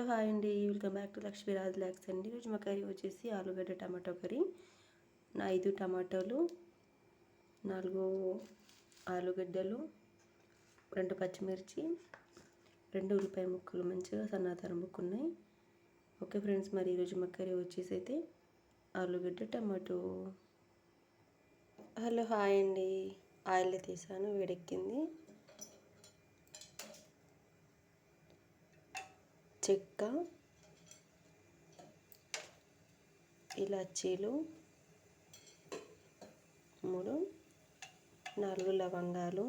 Hello hi అండి. Welcome back to Lakshmi Raj lakhs అండి. ఈరోజు మా కర్రీ వచ్చేసి ఆలుగడ్డ టమాటో కర్రీ. నా ఐదు టమాటోలు నాలుగు ఆలుగడ్డలు రెండు పచ్చిమిర్చి రెండు ఉల్లిపాయ ముక్కలు మంచిగా సన్నాతరం ముక్కున్నాయి. ఓకే ఫ్రెండ్స్ మరి ఈరోజు మా కర్రీ వచ్చేసి అయితే ఆలుగడ్డ టమాటో. హలో హాయ్ అండి. ఆయిల్ తీసాను వేడెక్కింది. చెక్క ఇలాచీలు మూడు నాలుగు లవంగాలు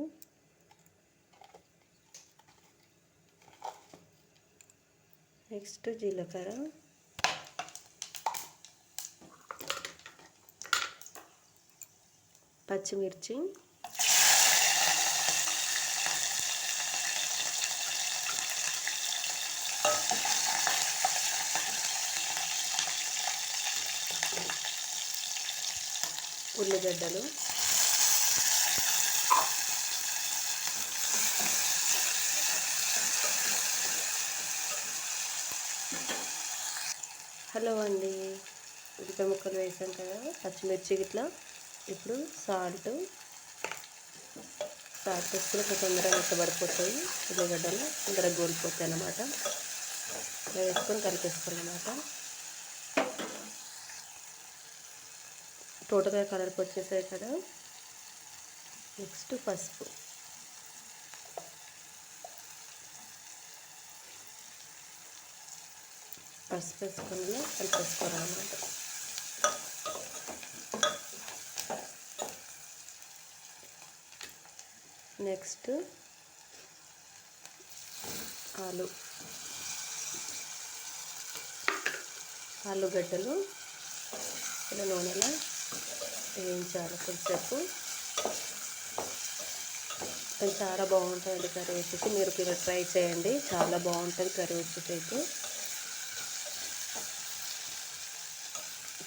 నెక్స్ట్ జీలకర్ర పచ్చిమిర్చి ఉల్లిగడ్డలు. హలో అండి ఉల్లిపాయ ముక్కలు వేసాం కదా పచ్చిమిర్చి ఇట్లా ఇప్పుడు సాల్ట్ సాల్ట్ వేసుకుని కొంచెం తొందరగా మెత్తబడిపోతాయి ఉల్లిగడ్డలు తొందరగా గోలిపోతాయి అన్నమాట. వేసుకొని కలిపేసుకోవాలన్నమాట. తోటకాయ కలర్కి వచ్చేసాయి కదా. నెక్స్ట్ పసుపు. పసుపు వేసుకొని కలిపేసుకోవాలన్నమాట. నెక్స్ట్ ఆలు. ఆలుగడ్డలు ఇలా నూనెలో వేయించాలి కొంచెంసేపు చాలా బాగుంటుందండి కర్రీ వచ్చేసి మీరు ఇలా ట్రై చేయండి. చాలా బాగుంటుంది కర్రీ వచ్చేసి అయితే.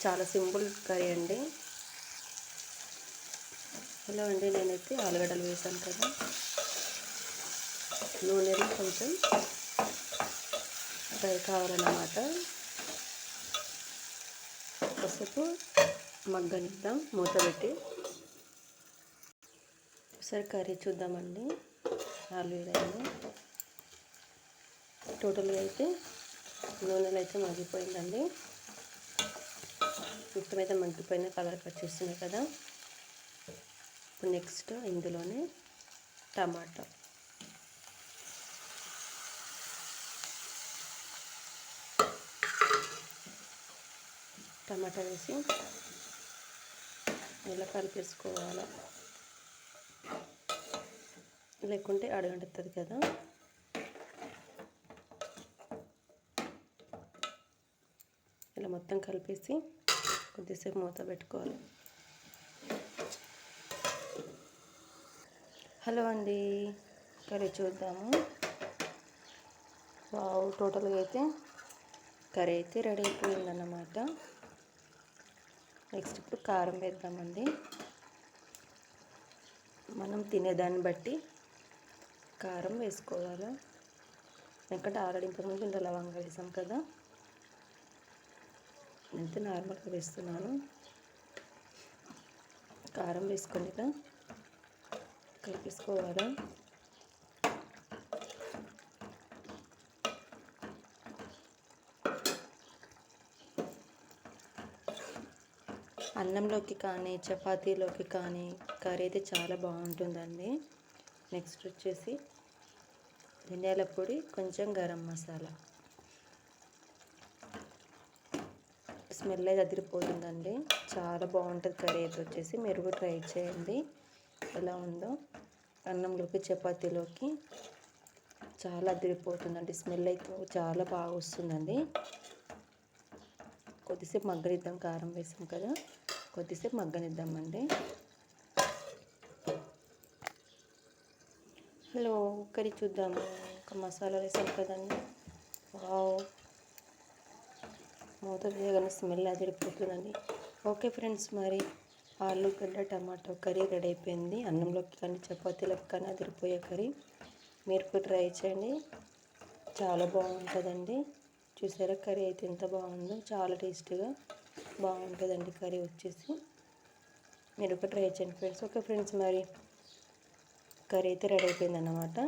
చాలా సింపుల్ కర్రీ అండి. హలో అండి నేనైతే ఆలుగడ్డలు వేసాను కదా. నూనెలో కొంచెం ఫ్రై కావాలన్నమాట. పసుపు మగ్గనిద్దాం మూత పెట్టి ఒకసారి కర్రీ చూద్దామండి. ఆలు వేయడానికి టోటల్గా అయితే నూనెలు అయితే మగ్గిపోయిందండి. మొత్తం అయితే మగ్గిపోయిన కలర్ కట్ చేస్తున్నాయి కదా. ఇప్పుడు నెక్స్ట్ ఇందులోనే టమాటా. టమాటా వేసి ఇలా కలిపేసుకోవాలి. లేకుంటే అడగంటుతుంది కదా. ఇలా మొత్తం కలిపేసి కొద్దిసేపు మూత పెట్టుకోవాలి. హలో అండి కర్రీ చూద్దాము. వావ్ టోటల్గా అయితే కర్రీ అయితే రెడీ అయిపోయిందన్నమాట. నెక్స్ట్ ఇప్పుడు కారం వేద్దామండి. మనం తినేదాన్ని బట్టి కారం వేసుకోవాలి? ఎందుకంటే ఆల్రెడీ ఇంతకుముందు ఇంత లవంగా వేసాం కదా. నేనైతే నార్మల్గా వేస్తున్నాను. కారం వేసుకొని కలిపేసుకోవాలి? అన్నంలోకి కానీ చపాతీలోకి కానీ కర్రీ అయితే చాలా బాగుంటుందండి. నెక్స్ట్ వచ్చేసి ధనియాల పొడి కొంచెం గరం మసాలా. స్మెల్ అయితే అదిరిపోతుందండి. చాలా బాగుంటుంది కర్రీ. అయితే వచ్చేసి మీరు కూడా ట్రై చేయండి. ఎలా ఉందో అన్నంలోకి చపాతీలోకి చాలా అదిరిపోతుందండి. స్మెల్ అయితే చాలా బాగా వస్తుందండి. కొద్దిసేపు మగ్గరిద్దాం కారం వేసాం కదా. కొద్దిసేపు మగ్గనిద్దామండి. హలో కర్రీ చూద్దాము ఒక మసాలా వేసాం కదండి. వావ్. మూత తీయగానే స్మెల్ అదిరిపోతుందండి ఓకే ఫ్రెండ్స్ మరి ఆలుగడ్డ టమాటో కర్రీ రెడీ అయిపోయింది. అన్నంలోకి కానీ చపాతీలకు కానీ అదిరిపోయే కర్రీ. మీరు కూడా ట్రై చేయండి. చాలా బాగుంటుందండి. చూసారా కర్రీ అయితే ఎంత బాగుందో. చాలా టేస్టీగా. బాగుంటుందండి కర్రీ వచ్చేసి. మీరు ఒక ట్రై చేయండి ఫ్రెండ్స్. ఓకే ఫ్రెండ్స్ మరి కర్రీ అయితే రెడీ అయిపోయింది అన్నమాట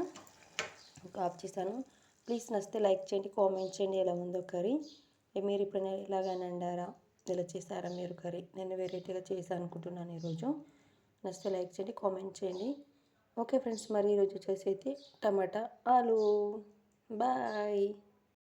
ఆఫ్ చేశాను ప్లీజ్ నచ్చితే లైక్ చేయండి కామెంట్ చేయండి ఎలా ఉందో కర్రీ. మీరు ఇప్పుడు ఇలాగైనా అండారా ఇలా చేశారా మీరు కర్రీ? నేను వెరైటీగా చేశాను అనుకుంటున్నాను ఈరోజు. నచ్చితే లైక్ చేయండి కామెంట్ చేయండి. ఓకే ఫ్రెండ్స్ మరి ఈరోజు వచ్చేసి అయితే టమాటా ఆలు. బాయ్.